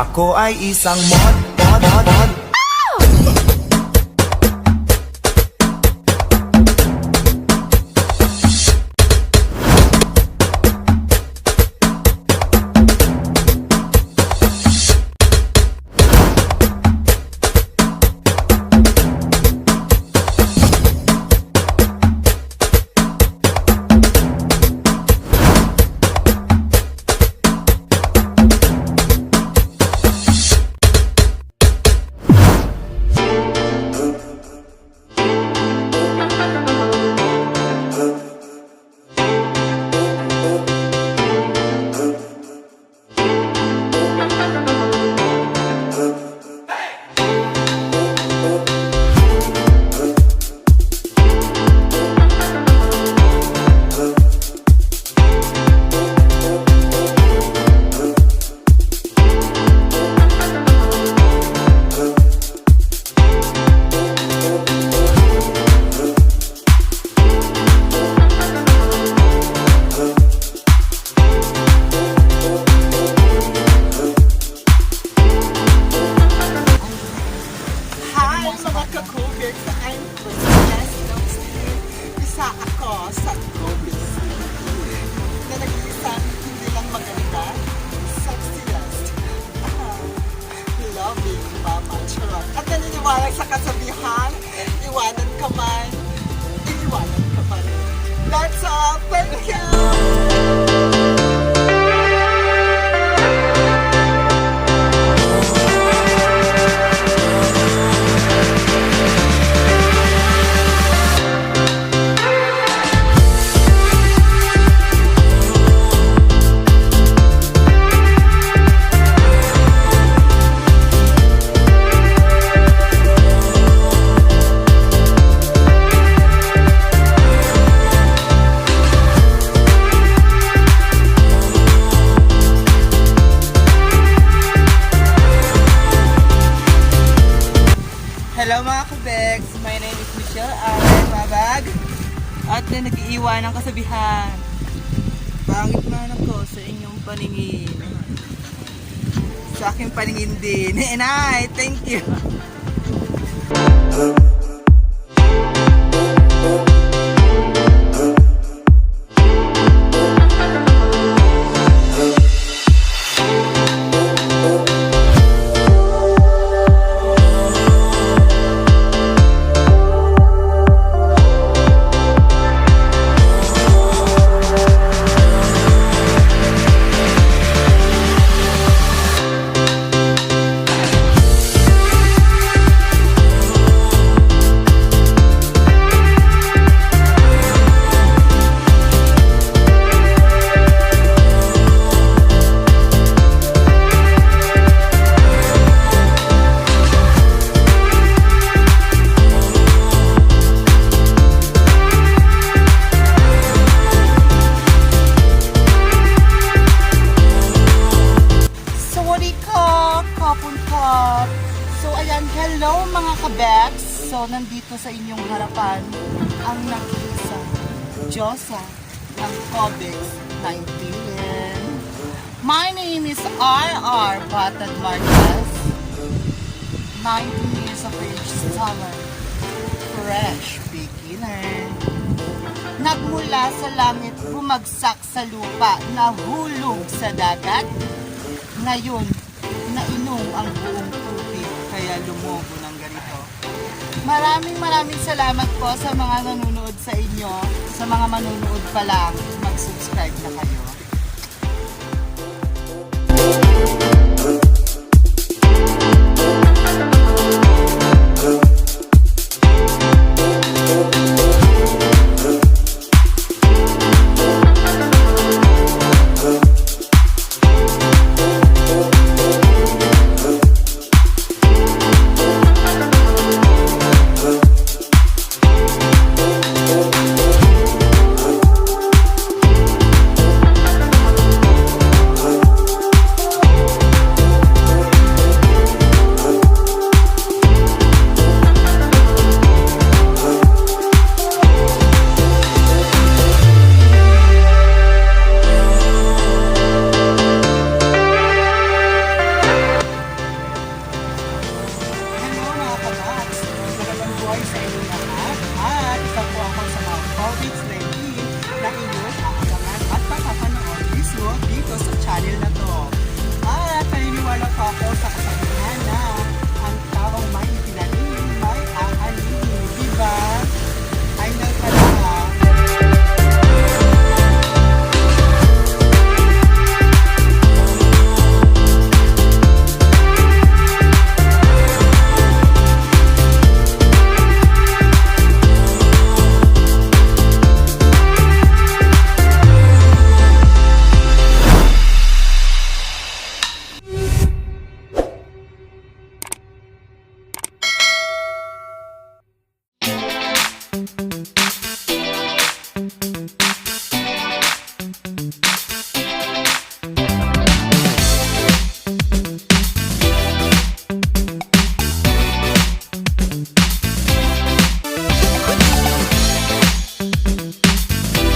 Ako ay isang mod, mod, mod, mod Ka-COVID sa I'm Yes, Isa ako sa COVID na nag-iisang hindi lang maganda, sexyest, ah, loving mama, charot. At naniniwala sa kasabihan, iwanan ka man, iiwanan ka man. That's all. Thank you! Hello mga kubegs! My name is Michelle Allen Babag at na nag-iiwan ng kasabihan. Pangit man ako sa inyong paningin. Sa aking paningin din. Inay, thank you! So nandito sa inyong harapan ang nag-iisa Diyosa ng COVID-19. My name is R.R. Batad Marquez. 19 years of age, summer. Fresh beginner. Nagmula sa langit, bumagsak sa lupa, nahulog sa dagat, ngayon, nainom ang buong tubig kaya ganito. Maraming maraming salamat po sa mga nanonood sa inyo. Sa mga manonood pa lang, mag-subscribe na kayo. Channel na to. At naniniwala pa ako sa kasabihan Thank